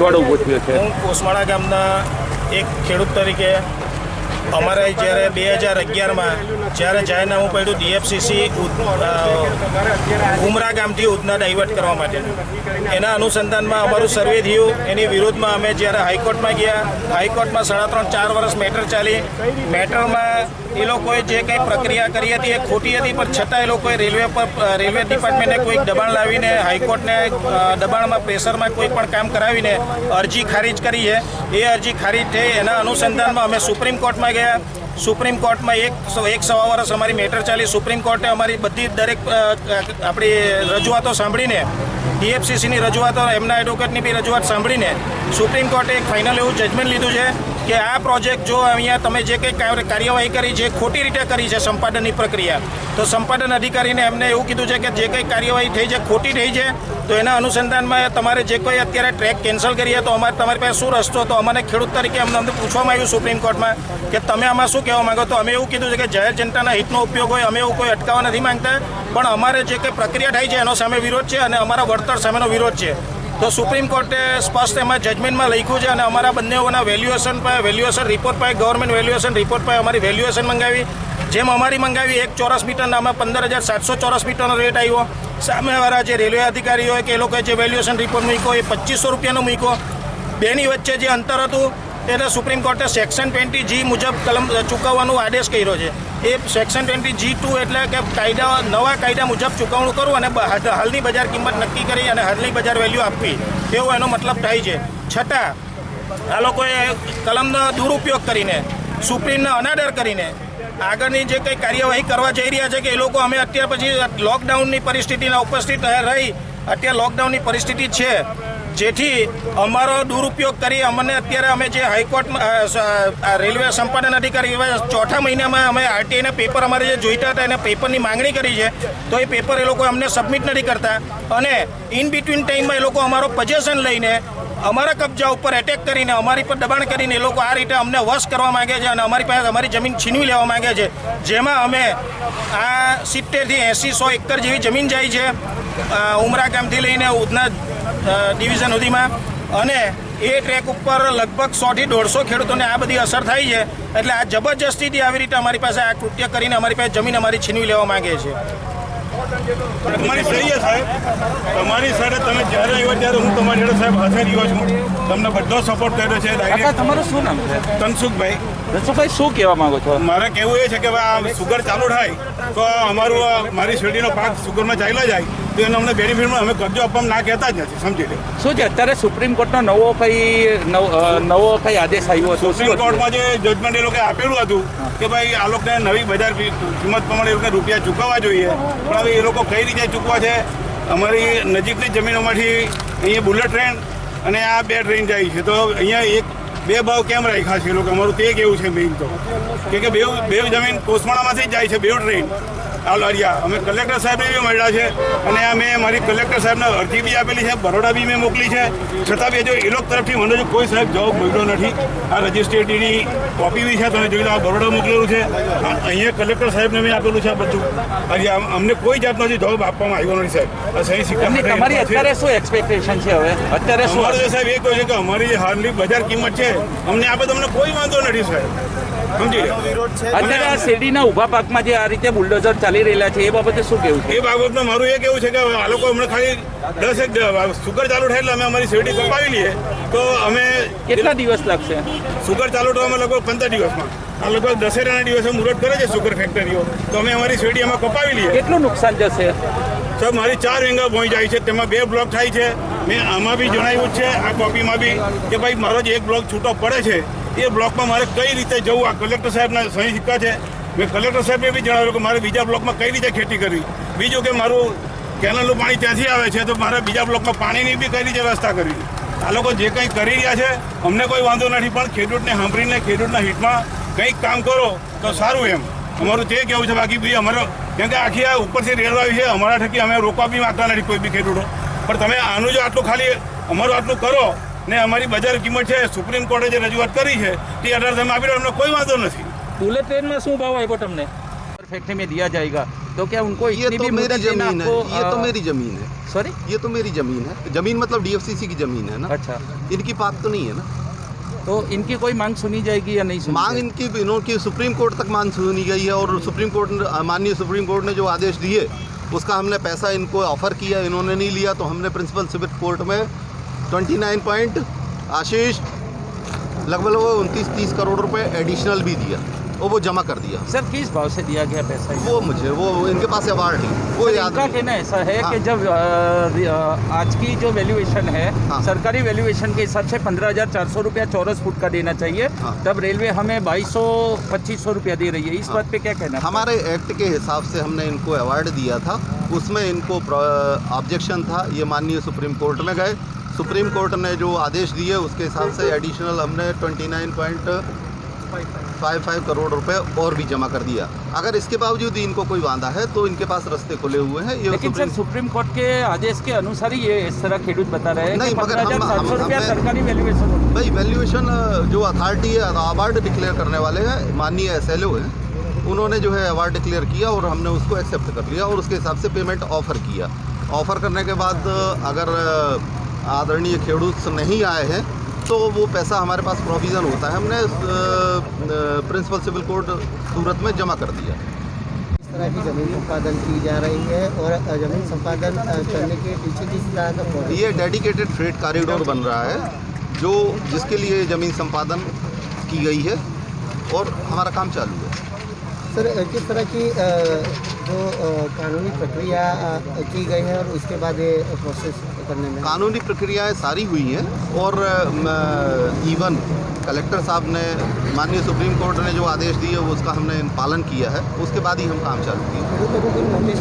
અ, ઊભો થયો છે. હું કોસમાળા ગામના એક ખેડૂત તરીકે અમારે જ્યારે બે હજાર અગિયારમાં જ્યારે જાહેરનામું પડ્યું ડીએફસીસી ઉમરા ગામથી ઉધના ડાયવર્ટ કરવા માટે. એના અનુસંધાનમાં અમારું સર્વે થયું. એની વિરુદ્ધમાં અમે જ્યારે હાઈકોર્ટમાં ગયા, હાઈકોર્ટમાં સાડા ત્રણ, ચાર વર્ષ મેટર ચાલી. મેટરમાં એ લોકોએ જે કંઈ પ્રક્રિયા કરી હતી એ ખોટી હતી, પણ છતાં એ લોકોએ રેલવે પર રેલવે ડિપાર્ટમેન્ટને કોઈક દબાણ લાવીને, હાઈકોર્ટને દબાણમાં, પ્રેશરમાં કોઈ પણ કામ કરાવીને અરજી ખારીજ કરી છે. એ અરજી ખારીજ થઈ એના અનુસંધાનમાં અમે સુપ્રીમ કોર્ટમાં ગયા સુપ્રીમ કોર્ટમાં એક એક સવા વર્ષ અમારી મેટર ચાલી. સુપ્રીમ કોર્ટે અમારી બધી દરેક આપણી રજૂઆતો સાંભળીને ડીએફસીસીની રજૂઆતો, એમના એડવોકેટની બી રજૂઆત સાંભળીને, સુપ્રીમ કોર્ટે એક ફાઇનલ એવું જજમેન્ટ લીધું છે કે આ પ્રોજેક્ટ જો અહીંયા તમે જે કંઈ કાર્યવાહી કરી છે ખોટી રીતે કરી છે સંપાદનની પ્રક્રિયા, તો સંપાદન અધિકારીને એમને એવું કીધું છે કે જે કંઈ કાર્યવાહી થઈ છે, ખોટી થઈ છે, તો એના અનુસંધાનમાં તમારે જે કોઈ અત્યારે ટ્રેક કેન્સલ કરીએ તો અમારે તમારી પાસે શું રસ્તો તો અમને ખેડૂત તરીકે અમને અમને પૂછવામાં આવ્યું સુપ્રીમ કોર્ટમાં કે તમે આમાં શું કહેવા માંગો? તો અમે એવું કીધું છે કે જાહેર જનતાના હિતનો ઉપયોગ હોય, અમે એવું કોઈ અટકાવવા નથી માંગતા, પણ અમારે જે કંઈ પ્રક્રિયા થાય છે એનો સામે વિરોધ છે અને અમારા વળતર સામેનો વિરોધ છે. તો સુપ્રીમ કોર્ટે સ્પષ્ટ એમાં જજમેન્ટમાં લખ્યું છે અને અમારા બંનેઓના વેલ્યુએશન પર વેલ્યુએશન રિપોર્ટ પર ગવર્મેન્ટ વેલ્યુએશન રિપોર્ટ પર અમારી વેલ્યુએશન મંગાવી. જેમ અમારી મંગાવી, એક ચોરસ મીટરના અમે પંદર હજાર સાતસો ચોરસ મીટરનો રેટ આવ્યો. સામેવાળા જે રેલવે અધિકારી હોય કે એ લોકોએ જે વેલ્યુએશન રિપોર્ટ મૂક્યો, એ પચીસો રૂપિયાનો મૂક્યો. બેની વચ્ચે જે અંતર હતું તેને સુપ્રીમ કોર્ટે સેક્શન ટ્વેન્ટી જી મુજબ કલમ ચૂકવવાનો આદેશ કર્યો છે. એ સેક્શન ટ્વેન્ટી જી ટુ એટલે કે કાયદા, નવા કાયદા મુજબ ચૂકવણું કરવું અને હાલની બજાર કિંમત નક્કી કરી અને હાલની બજાર વેલ્યુ આપવી. એવો એનો મતલબ થાય છે. છતાં, આ લોકોએ કલમનો દુરુપયોગ કરીને, સુપ્રીમનો અનાદર કરીને આગળની જે કંઈ કાર્યવાહી કરવા જઈ રહ્યા છે કે એ લોકો અમે અત્યાર પછી લોકડાઉનની પરિસ્થિતિના ઉપસ્થિત રહી, અત્યારે લોકડાઉનની પરિસ્થિતિ છે. જેથી અમારો દુરુપયોગ કરી અમને અત્યારે અમે જે હાઈકોર્ટમાં રેલવે સંપાદન અધિકારી એવા ચોથા મહિનામાં અમે આરટીઆઈના પેપર અમારે જે જોઈતા હતા એના પેપરની માંગણી કરી છે, તો એ પેપર એ લોકો અમને સબમિટ નથી કરતા. અને ઇન બિટવીન ટાઈમમાં એ લોકો અમારો પજેશન લઈને અમારા કબજા ઉપર એટેક કરીને, અમારી પર દબાણ કરીને એ લોકો આ રીતે અમને વશ કરવા માગે છે અને અમારી પાસે અમારી જમીન છીનવી લેવા માગે છે. જેમાં અમે આ સિત્તેરથી એંસી સો એકર જેવી જમીન જાય છે ઉમરા ગામથી લઈને ઉધના ડિવિઝન સુધીમાં. અને એ ટ્રેક ઉપર લગભગ સોથી દોઢસો ખેડૂતોને આ બધી અસર થાય છે. એટલે આ જબરજસ્તીથી આવી રીતે અમારી પાસે આ કૃત્ય કરીને અમારી પાસે જમીન અમારી છીનવી લેવા માંગે છે. તમારી સહી સાહેબ? તમારી સાથે તમે જ્યારે આવ્યો ત્યારે હું તમારી જોડે સાહેબ હાજર રહ્યો છું. તમને બધો સપોર્ટ કર્યો છે તમારું શું નામ છે? તનસુખભાઈ. તનસુખભાઈ શું કહેવા માંગો છો? મારે કહેવું એ છે કે આ સુગર ચાલુ થાય તો અમારું મારી શેરડીનો પાક સુગરમાં ચાલ્યો જાય તો એને અમને બેનિફિટમાં અમે કબજો આપવામાં ના કહેતા જ નથી સમજી લે. શું છે? અત્યારે સુપ્રીમ કોર્ટનો નવો કઈ નવ- કઈ આદેશ આવ્યો હતો? સુપ્રીમ કોર્ટમાં જે જજમેન્ટ એ લોકોએ આપેલું હતું કે ભાઈ આ લોકોને નવી બજાર કિંમત પ્રમાણે એ લોકોને રૂપિયા ચૂકવવા જોઈએ. પણ હવે એ લોકો કઈ રીતે ચૂકવા છે? અમારી નજીકની જમીનોમાંથી અહીંયા બુલેટ ટ્રેન અને આ બે ટ્રેન જાય છે. તો અહીંયા એક બે ભાવ કેમ રાખ્યા છે? એ લોકો, અમારું તે કેવું છે મેઇન તો. કે બે બે જમીન કોસમાળામાંથી જ જાય છે, બે ટ્રેન આ લરિયા અમે કલેક્ટર સાહેબને બી મળ્યા છે અને અમે મારી કલેક્ટર સાહેબને અરજી બી આપેલી છે બરોડા બી મેં મોકલી છે. છતાં બી હજુ એ લોકો તરફથી મને કોઈ સાહેબ જવાબ મળ્યો નથી. આ રજિસ્ટ્રેટીની કોપી બી છે તમે જોઈ લો આ બરોડા મોકલેલું છે. અહીંયા કલેક્ટર સાહેબને મેં આપેલું છે આ બધું. હજી અમને કોઈ જાતનો હજી જવાબ આપવામાં આવ્યો નથી સાહેબ. સહી સિક્કા તમારી અત્યારે શું એક્સપેક્ટેશન છે હવે? અત્યારે શું સાહેબ એ કહ્યું છે કે અમારી હાલની બજાર કિંમત છે. અમને આ બધું અમને કોઈ વાંધો નથી સાહેબ. અત્યારે આ શેરડીના ઊભા પાકમાં જે આ રીતે બુલડોઝર ચાલી રહેલા છે એ બાબતે શું કેવું છે? એ બાબતમાં મારું એ કેવું છે કે આ લોકો હમણાં ખાલી દસ એક સુગર ચાલુ થાય એટલે અમે અમારી શેરડી કપાવી લઈએ. તો અમે કેટલા દિવસ લાગશે? સુગર ચાલુ અમે લગભગ પંદર દિવસમાં. આ લગભગ દશેરાના દિવસે મુહૂર્ત કરે છે સુગર ફેક્ટરીઓ તો અમે અમારી શેરડી એમાં કપાવી લઈએ. કેટલું નુકસાન જશે? સર મારી ચાર વીંગા પહોંચી જાય છે તેમાં બે બ્લોક થાય છે. મેં આમાં બી જણાવ્યું છે આ કોપીમાં બી કે ભાઈ મારો જે એક બ્લોક છૂટો પડે છે. એ બ્લોકમાં મારે કઈ રીતે જવું? આ કલેક્ટર સાહેબના સહી સિક્કા છે. મેં કલેક્ટર સાહેબને બી જણાવ્યું કે મારે બીજા બ્લોકમાં કઈ રીતે ખેતી કરવી? બીજું કે મારું કેનલનું પાણી ત્યાંથી આવે છે, તો મારે બીજા બ્લોકમાં પાણીની બી કઈ રીતે વ્યવસ્થા કરવી? આ લોકો જે કંઈ કરી રહ્યા છે, અમને કોઈ વાંધો નથી, પણ ખેડૂતને સાંભળીને ખેડૂતના હિતમાં કંઈક કામ કરો, તો સારું એમ. અમારું તે કહેવું છે, બાકી બી અમારો કેમ કે આખી આ ઉપરથી રેલ આવી છે અમારા થકી અમે રોકવા બી માંગતા નથી કોઈ બી ખેડૂતો. પણ તમે આનું જો આટલું ખાલી અમારું આટલું કરો ને અમારી બજાર કિંમત છે સુપ્રીમ કોર્ટે જે રજૂઆત કરી છે તે આધારે તમે આપી દો અમને કોઈ વાંધો નથી बुलेट ट्रेन में શું ભાવ આપ્યો તમને फैक्ट्री में दिया जाएगा तो क्या उनको ये इतनी तो भी मेरी मुद्दत देना जमीन है आपको ये तो अ, मेरी जमीन है सॉरी ये तो मेरी जमीन है जमीन मतलब डीएफसीसी की जमीन है ना अच्छा इनकी बात तो नहीं है ना तो इनकी कोई मांग सुनी जाएगी या नहीं सुनी मांग जाएगी? इनकी इनकी सुप्रीम कोर्ट तक मांग सुनी गई है और सुप्रीम कोर्ट ने माननीय सुप्रीम कोर्ट ने जो आदेश दिए उसका हमने पैसा इनको ऑफर किया इन्होंने नहीं लिया तो हमने प्रिंसिपल सिविल कोर्ट में 29 पॉइंट। आशीष लगभग लगभग उनतीस तीस करोड़ रुपए एडिशनल भी दिया। और वो जमा कर दिया। सर किस भाव से दिया गया पैसा वो मुझे वो इनके पास अवार्ड है। वो याद इनका कहना ऐसा है हाँ। कि जब आज की जो वैल्यूएशन है हाँ। सरकारी वैल्यूएशन के हिसाब से पंद्रह हज़ार चार सौ रुपया चौरस फुट का देना चाहिए। हाँ। तब रेलवे हमें बाईस सौ पच्चीस सौ रुपया दे रही है। इस हाँ। बात पे क्या कहना है? हमारे एक्ट के हिसाब से हमने इनको अवार्ड दिया था। उसमें इनको ऑब्जेक्शन था। ये माननीय सुप्रीम कोर्ट में गए। सुप्रीम कोर्ट ने जो आदेश दिए उसके हिसाब से एडिशनल हमने 29.55 करोड़ रुपए और भी जमा कर दिया। अगर इसके बावजूद इनको कोई वादा है तो इनके पास रास्ते खुले हुए हैं। ये लेकिन सर सुप्रीम सुप्रीम कोर्ट के आदेश के अनुसार ही ये इस तरह खेडूत बता रहे हैं नहीं, मगर हम- हम- सरकारी वैल्यूएशन भाई वैल्यूएशन जो अथॉरिटी है अवार्ड डिक्लेयर करने वाले हैं माननीय एस एल हैं। उन्होंने जो है अवार्ड डिक्लेयर किया और हमने उसको एक्सेप्ट कर लिया और उसके हिसाब से पेमेंट ऑफ़र किया। ऑफ़र करने के बाद अगर आदरणीय खेडूत नहीं आए हैं तो वो पैसा हमारे पास प्रोविज़न होता है। हमने प्रिंसिपल सिविल कोर्ट सूरत में जमा कर दिया। इस तरह की ज़मीन संपादन की जा रही है और ज़मीन संपादन करने के पीछे किस तरह का ये डेडिकेटेड फ्रेट कॉरिडोर बन रहा है जो जिसके लिए ज़मीन संपादन की गई है और हमारा काम चालू है। सर किस तरह की जो कानूनी प्रक्रिया की गई है और उसके बाद ये प्रोसेस करने में? कानूनी प्रक्रियाएँ सारी हुई हैं और इवन कलेक्टर साहब ने माननीय सुप्रीम कोर्ट ने जो आदेश दिए वो उसका हमने पालन किया है। उसके बाद ही हम काम चालू किए।